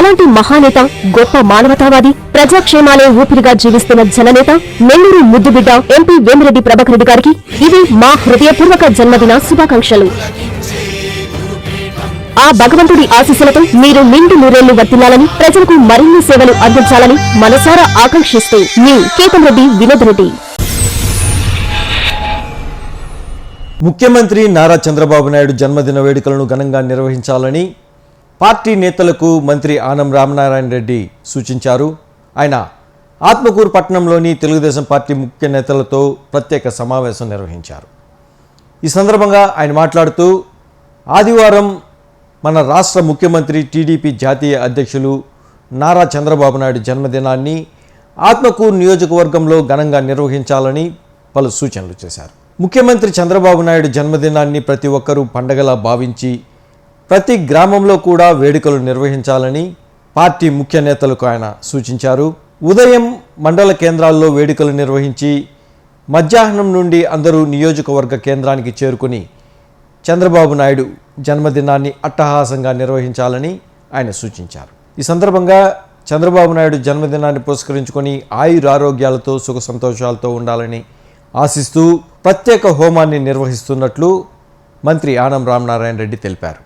అలాంటి మహానేత గొప్ప మానవతావాది ప్రజాక్షేమాలే ఊపిరిగా జీవిస్తున్న జననేత నెల్లూరు ముద్దుబిడ్డ ఎంపీ వేమిరెడ్డి ప్రభాకర్ రెడ్డి గారికి ఇవి మా హృదయపూర్వక జన్మదిన శుభాకాంక్షలు. ఆ భగవంతుడి ఆశీస్సులతో మీరు నిండు నూరేళ్ళు వర్తిల్లాలని ప్రజలకు మరిన్ని సేవలు అందించాలని మనసారా ఆకాంక్షిస్తూ మీ కేతంరెడ్డి వినోద్ రెడ్డి. ముఖ్యమంత్రి నారా చంద్రబాబు నాయుడు జన్మదిన వేడుకలను ఘనంగా నిర్వహించాలని పార్టీ నేతలకు మంత్రి ఆనం రామనారాయణ రెడ్డి సూచించారు. ఆయన ఆత్మకూరు పట్టణంలోని తెలుగుదేశం పార్టీ ముఖ్య నేతలతో ప్రత్యేక సమావేశం నిర్వహించారు. ఈ సందర్భంగా ఆయన మాట్లాడుతూ ఆదివారం మన రాష్ట్ర ముఖ్యమంత్రి టీడీపీ జాతీయ అధ్యక్షులు నారా చంద్రబాబు నాయుడు జన్మదినాన్ని ఆత్మకూరు నియోజకవర్గంలో ఘనంగా నిర్వహించాలని పలు సూచనలు చేశారు. ముఖ్యమంత్రి చంద్రబాబు నాయుడు జన్మదినాన్ని ప్రతి ఒక్కరూ పండగలా భావించి ప్రతి గ్రామంలో కూడా వేడుకలు నిర్వహించాలని పార్టీ ముఖ్య నేతలకు ఆయన సూచించారు. ఉదయం మండల కేంద్రాల్లో వేడుకలు నిర్వహించి మధ్యాహ్నం నుండి అందరూ నియోజకవర్గ కేంద్రానికి చేరుకుని చంద్రబాబు నాయుడు జన్మదినాన్ని అట్టహాసంగా నిర్వహించాలని ఆయన సూచించారు. ఈ సందర్భంగా చంద్రబాబు నాయుడు జన్మదినాన్ని పురస్కరించుకొని ఆయురారోగ్యాలతో సుఖ సంతోషాలతో ఉండాలని ఆశిస్తూ ప్రత్యేక హోమాన్ని నిర్వహిస్తున్నట్లు మంత్రి ఆనం రామనారాయణ రెడ్డి తెలిపారు.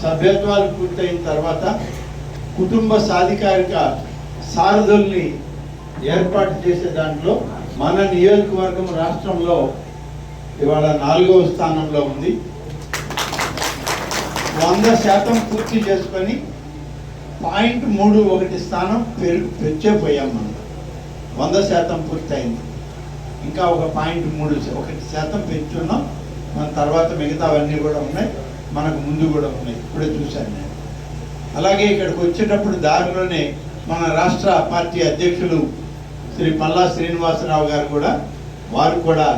సభ్యత్వాలు పూర్తయిన తర్వాత కుటుంబ సాధికారిక సారథుల్ని ఏర్పాటు చేసే దాంట్లో మన నియోజకవర్గం రాష్ట్రంలో ఇవాళ నాలుగవ స్థానంలో ఉంది. వంద శాతం పూర్తి చేసుకొని పాయింట్ మూడు ఒకటి స్థానం పెరుగు పెంచేపోయాం మనం. వంద శాతం పూర్తయింది. ఇంకా ఒక పాయింట్ మూడు ఒకటి శాతం పెంచున్నాం. మన తర్వాత మిగతావన్నీ కూడా ఉన్నాయి. మనకు ముందు కూడా ఉన్నాయి. ఇప్పుడే చూశాను నేను. అలాగే ఇక్కడికి వచ్చేటప్పుడు దారిలోనే మన రాష్ట్ర పార్టీ అధ్యక్షులు శ్రీ పల్లా శ్రీనివాసరావు గారు కూడా వారు కూడా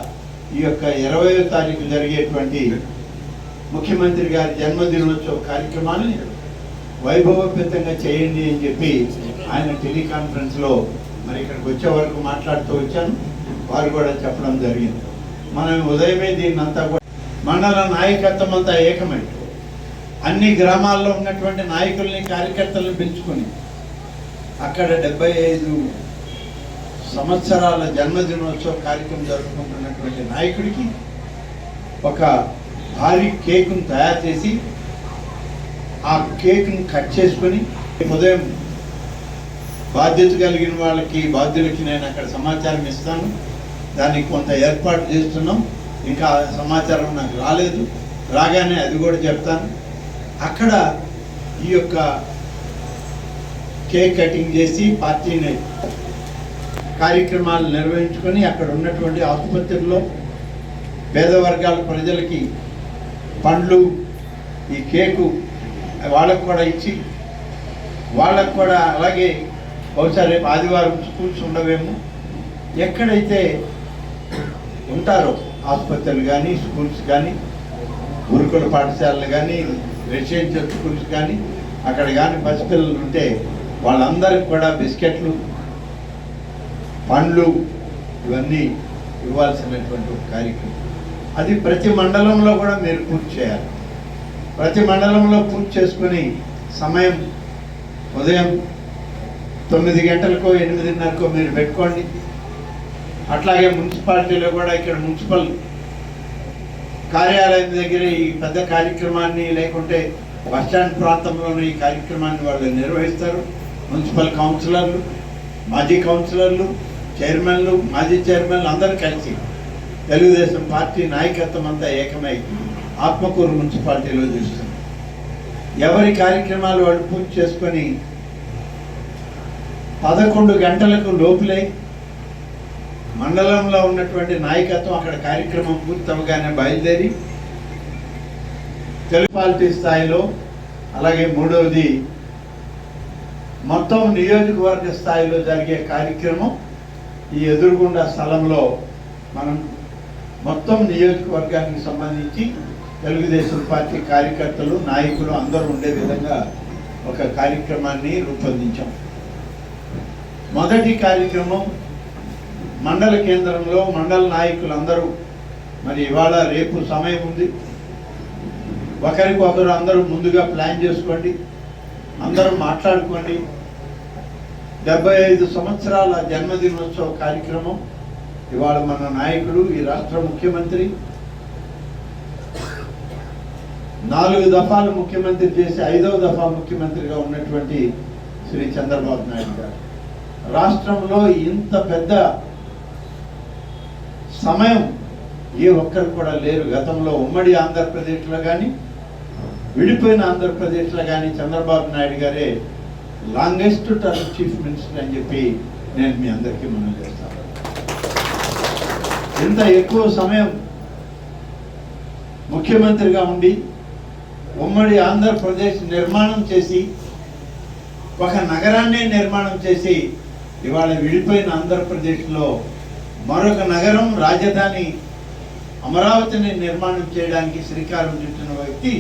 ఈ యొక్క ఇరవయో తారీఖు జరిగేటువంటి ముఖ్యమంత్రి గారి జన్మదినోత్సవ కార్యక్రమాన్ని వైభవపేతంగా చేయండి అని చెప్పి ఆయన టెలికాన్ఫరెన్స్లో మరి ఇక్కడికి వచ్చే వరకు మాట్లాడుతూ వచ్చాను. వారు కూడా చెప్పడం జరిగింది. మనం ఉదయమే దీన్ని అంతా కూడా మండల నాయకత్వం అంతా ఏకమై అన్ని గ్రామాల్లో ఉన్నటువంటి నాయకుల్ని కార్యకర్తలను పెంచుకొని అక్కడ డెబ్బై ఐదు సంవత్సరాల జన్మదినోత్సవ కార్యక్రమం జరుపుకుంటున్నటువంటి నాయకుడికి ఒక భారీ కేకును తయారు చేసి ఆ కేక్ను కట్ చేసుకొని ఉదయం బాధ్యత కలిగిన వాళ్ళకి బాధ్యులకి నేను అక్కడ సమాచారం ఇస్తాను. దానికి కొంత ఏర్పాటు చేస్తున్నాం. ఇంకా సమాచారం నాకు రాలేదు. రాగానే అది కూడా చెప్తాను. అక్కడ ఈ యొక్క కేక్ కటింగ్ చేసి పార్టీని కార్యక్రమాలు నిర్వహించుకొని అక్కడ ఉన్నటువంటి ఆసుపత్రిలో పేద వర్గాల ప్రజలకి పండ్లు ఈ కేకు వాళ్ళకు కూడా ఇచ్చి వాళ్ళకు కూడా అలాగే బహుశా రేపు ఆదివారం స్కూల్స్ ఉండవేమో. ఎక్కడైతే ఉంటారు. ఆసుపత్రులు కానీ స్కూల్స్ కానీ గురుకుల పాఠశాలలు కానీ రెసిడెన్షియల్ స్కూల్స్ కానీ అక్కడ కానీ పసిపిల్లలు ఉంటే వాళ్ళందరికి కూడా బిస్కెట్లు పండ్లు ఇవన్నీ ఇవ్వాల్సినటువంటి ఒక కార్యక్రమం. అది ప్రతి మండలంలో కూడా మీరు పూర్తి చేయాలి. ప్రతి మండలంలో పూర్తి చేసుకుని సమయం ఉదయం తొమ్మిది గంటలకో ఎనిమిదిన్నరకో మీరు పెట్టుకోండి. అట్లాగే మున్సిపాలిటీలో కూడా ఇక్కడ మున్సిపల్ కార్యాలయం దగ్గర ఈ పెద్ద కార్యక్రమాన్ని లేకుంటే బస్టాండ్ ప్రాంతంలోనే ఈ కార్యక్రమాన్ని వాళ్ళు నిర్వహిస్తారు. మున్సిపల్ కౌన్సిలర్లు మాజీ కౌన్సిలర్లు చైర్మన్లు మాజీ చైర్మన్లు అందరూ కలిసి తెలుగుదేశం పార్టీ నాయకత్వం అంతా ఏకమై ఆత్మకూరు మున్సిపాలిటీలో చూస్తున్నారు. ఎవరి కార్యక్రమాలు వాళ్ళు పూర్తి చేసుకొని పదకొండు గంటలకు లోపులై మండలంలో ఉన్నటువంటి నాయకత్వం అక్కడ కార్యక్రమం పూర్తవగానే బయలుదేరి తెలుగు పాలిటీ స్థాయిలో అలాగే మూడవది మొత్తం నియోజకవర్గ స్థాయిలో జరిగే కార్యక్రమం ఈ ఎదురుగుండా స్థలంలో మనం మొత్తం నియోజకవర్గానికి సంబంధించి తెలుగుదేశం పార్టీ కార్యకర్తలు నాయకులు అందరూ ఉండే విధంగా ఒక కార్యక్రమాన్ని రూపొందించాం. మొదటి కార్యక్రమం మండల కేంద్రంలో మండల నాయకులందరూ మరి ఇవాళ రేపు సమయం ఉంది. ఒకరికి ఒకరు అందరూ ముందుగా ప్లాన్ చేసుకోండి అందరూ మాట్లాడుకోండి. డెబ్బై ఐదు సంవత్సరాల జన్మదినోత్సవ కార్యక్రమం ఇవాళ మన నాయకుడు ఈ రాష్ట్ర ముఖ్యమంత్రి. నాలుగు దఫాలు ముఖ్యమంత్రి చేసి ఐదవ దఫా ముఖ్యమంత్రిగా ఉన్నటువంటి శ్రీ చంద్రబాబు నాయుడు గారు. రాష్ట్రంలో ఇంత పెద్ద సమయం. ఏ ఒక్కరు కూడా లేరు. గతంలో ఉమ్మడి ఆంధ్రప్రదేశ్లో కానీ విడిపోయిన ఆంధ్రప్రదేశ్లో కానీ చంద్రబాబు నాయుడు గారే లాంగెస్ట్ టర్మ్ చీఫ్ మినిస్టర్ అని చెప్పి నేను మీ అందరికీ మనం చేస్తాను ఇంత ఎక్కువ సమయం ముఖ్యమంత్రిగా ఉండి ఉమ్మడి ఆంధ్రప్రదేశ్ నిర్మాణం చేసి ఒక నగరాన్నే నిర్మాణం చేసి ఇవాళ విడిపోయిన ఆంధ్రప్రదేశ్లో మరొక నగరం రాజధాని అమరావతిని నిర్మాణం చేయడానికి శ్రీకారం చుట్టిన వ్యక్తి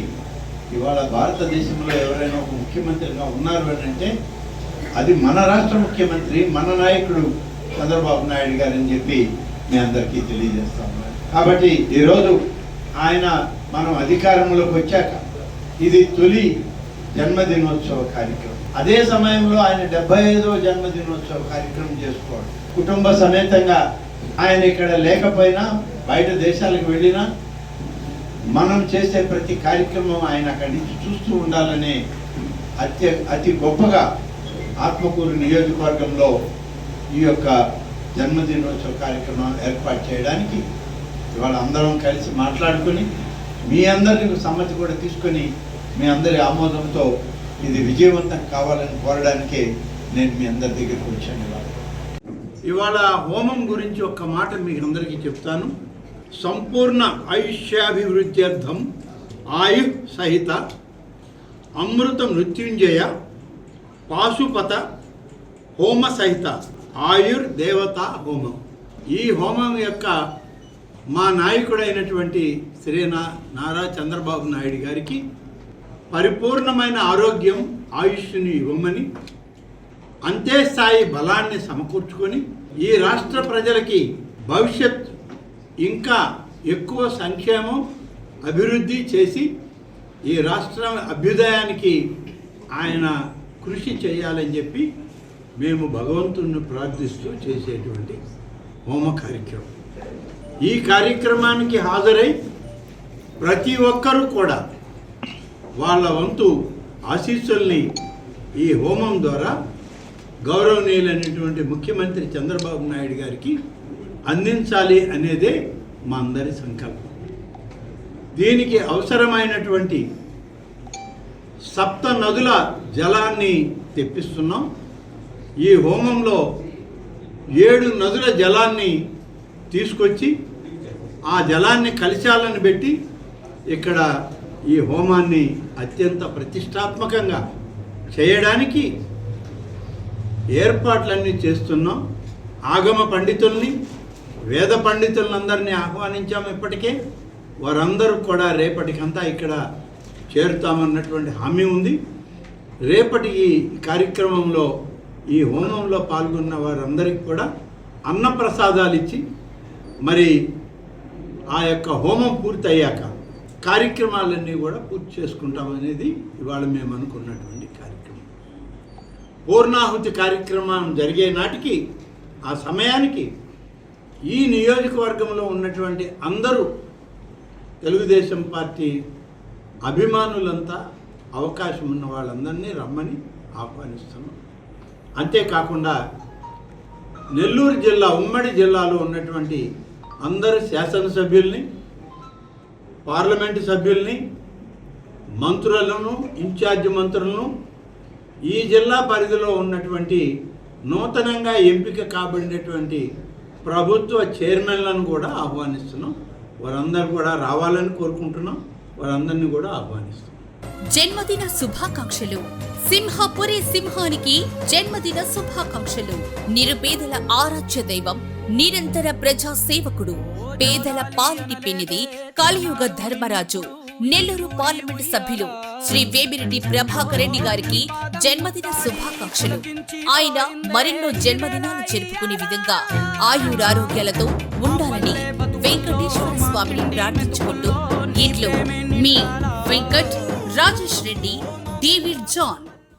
ఇవాళ భారతదేశంలో ఎవరైనా ఒక ముఖ్యమంత్రిగా ఉన్నారు అని అంటే అది మన రాష్ట్ర ముఖ్యమంత్రి మన నాయకుడు చంద్రబాబు నాయుడు గారు అని చెప్పి మీ అందరికీ తెలియజేస్తాం కాబట్టి ఈరోజు ఆయన మనం అధికారంలోకి వచ్చాక ఇది తొలి జన్మదినోత్సవ కార్యక్రమం. అదే సమయంలో ఆయన డెబ్బై ఐదవ జన్మదినోత్సవ కార్యక్రమం చేసుకోవడం కుటుంబ సమేతంగా ఆయన ఇక్కడ లేకపోయినా బయట దేశాలకు వెళ్ళినా మనం చేసే ప్రతి కార్యక్రమం ఆయన అక్కడి నుంచి చూస్తూ ఉండాలనే అత్య అతి గొప్పగా ఆత్మకూరు నియోజకవర్గంలో ఈ యొక్క జన్మదినోత్సవ కార్యక్రమం ఏర్పాటు చేయడానికి ఇవాళ అందరం కలిసి మాట్లాడుకొని మీ అందరికి సమ్మతి కూడా తీసుకొని మీ అందరి ఆమోదంతో ఇది విజయవంతం కావాలని కోరడానికే నేను మీ అందరి దగ్గరికి వచ్చాను ఇవాళ. ఇవాళ హోమం గురించి ఒక్క మాట మీకు అందరికీ చెప్తాను. సంపూర్ణ ఆయుష్యాభివృద్ధి అర్థం ఆయు సహిత అమృత మృత్యుంజయ పాశుపత హోమ సహిత ఆయుర్ దేవత హోమం. ఈ హోమం యొక్క మా నాయకుడైనటువంటి శ్రీనా నారా చంద్రబాబు నాయుడు గారికి పరిపూర్ణమైన ఆరోగ్యం ఆయుష్ని ఇవ్వమని అంతే స్థాయి బలాన్ని సమకూర్చుకొని ఈ రాష్ట్ర ప్రజలకి భవిష్యత్ ఇంకా ఎక్కువ సంక్షేమం అభివృద్ధి చేసి ఈ రాష్ట్రం అభ్యుదయానికి ఆయన కృషి చేయాలని చెప్పి మేము భగవంతుణ్ణి ప్రార్థిస్తూ చేసేటువంటి హోమ కార్యక్రమం. ఈ కార్యక్రమానికి హాజరై ప్రతి ఒక్కరూ కూడా వాళ్ళ వంతు ఆశీస్సుల్ని ఈ హోమం ద్వారా గౌరవనీయులైనటువంటి ముఖ్యమంత్రి చంద్రబాబు నాయుడు గారికి అందించాలి అనేదే మా అందరి సంకల్పం. దీనికి అవసరమైనటువంటి సప్త నదుల జలాన్ని తెప్పిస్తున్నాం. ఈ హోమంలో ఏడు నదుల జలాన్ని తీసుకొచ్చి ఆ జలాన్ని కలిశాలను పెట్టి ఇక్కడ ఈ హోమాన్ని అత్యంత ప్రతిష్టాత్మకంగా చేయడానికి ఏర్పాట్లన్నీ చేస్తున్నాం. ఆగమ పండితుల్ని వేద పండితులందరినీ ఆహ్వానించాం ఇప్పటికే. వారందరూ కూడా రేపటికంతా ఇక్కడ చేరుతామన్నటువంటి హామీ ఉంది. రేపటి ఈ కార్యక్రమంలో ఈ హోమంలో పాల్గొన్న వారందరికీ కూడా అన్నప్రసాదాలు ఇచ్చి మరి ఆ యొక్క హోమం పూర్తయ్యాక కార్యక్రమాలన్నీ కూడా పూర్తి చేసుకుంటామనేది ఇవాళ మేము అనుకున్నటువంటి కార్యక్రమం. పూర్ణాహుతి కార్యక్రమం జరిగే నాటికి ఆ సమయానికి ఈ నియోజకవర్గంలో ఉన్నటువంటి అందరూ తెలుగుదేశం పార్టీ అభిమానులంతా అవకాశం ఉన్న వాళ్ళందరినీ రమ్మని ఆహ్వానిస్తున్నాం. అంతేకాకుండా నెల్లూరు జిల్లా ఉమ్మడి జిల్లాలో ఉన్నటువంటి అందరు శాసనసభ్యుల్ని పార్లమెంటు సభ్యుల్ని మంత్రులను ఇన్ఛార్జ్ మంత్రులను ఈ జిల్లా పరిధిలో ఉన్నటువంటి నూతనంగా ఎంపిక కాబడినటువంటి ప్రభుత్వ చైర్మన్లను కూడా ఆహ్వానిస్తున్నాం. వారందరూ కూడా రావాలని కోరుకుంటున్నాం. వారందరినీ కూడా ఆహ్వానిస్తున్నాం. జన్మదిన శుభాకాంక్షలు. సింహపురి సింహానికి జన్మదిన శుభాకాంక్షలు. నిరుపేదల ఆరాధ్య దైవం నిరంతర ప్రజా సేవకుడు పేదల పాలిటి పెన్నిది కలియుగ ధర్మరాజు నెల్లూరు పార్లమెంటు సభ్యులు శ్రీ వేమిరెడ్డి ప్రభాకర్ రెడ్డి గారికి జన్మదిన శుభాకాంక్షలు. ఆయన మరెన్నో జన్మదినాలు జరుపుకునే విధంగా ఆయురారోగ్యాలతో ఉండాలని వెంకటేశ్వర స్వామిని ప్రార్థించుకుంటూ ఇంట్లో మీ వెంకట్ రాజేష్ రెడ్డి డేవిడ్ జాన్